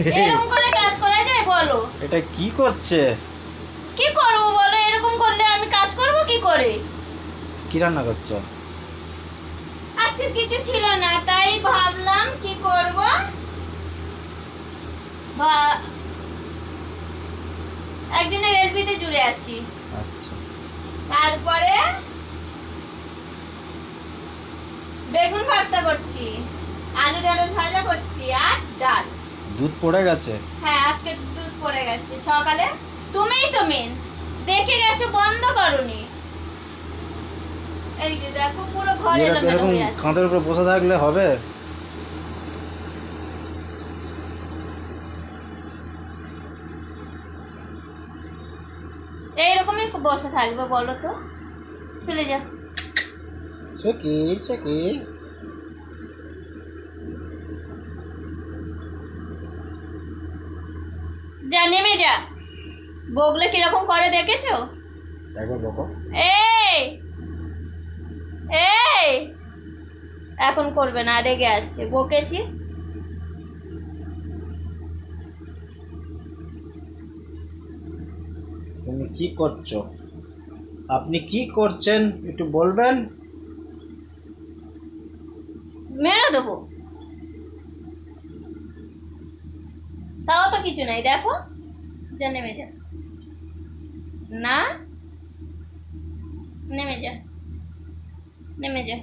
এরকম করে কাজ করা যায় বলো। এটা কি করছে? কি করব বলো? এরকম করলে আমি কাজ করব কি করে? কি রান্না করছ? আজকে কিছু ছিল না তাই ভাবলাম কি করব? একজনের এলবিতে জুড়ে আছি। আচ্ছা। তারপরে বেগুন ভর্তা করছি। দুধ পড়ে গেছে? হ্যাঁ আজকে দুধ পড়ে গেছে। সকালে তুমিই তো মেন দেখে গেছো বন্ধ করনি। এই যে দেখো পুরো ঘর এরকম কাঁধের উপরে বসে থাকলে হবে? এইরকমই বসে থাকবে বলো তো। চলে যা সে কি সে কি যা নেমে যা। বগলে কীরকম করে দেখেছ? একবার বকো। এই এই। এখন করবে না রেগে আছে। বকেছি। তুমি কি করছ? আপনি কি করছেন একটু বলবেন? মেরে দেবো। তাও তো কিছু নাই দেখো। যা নেমে যা না নেমে যা নেমে যা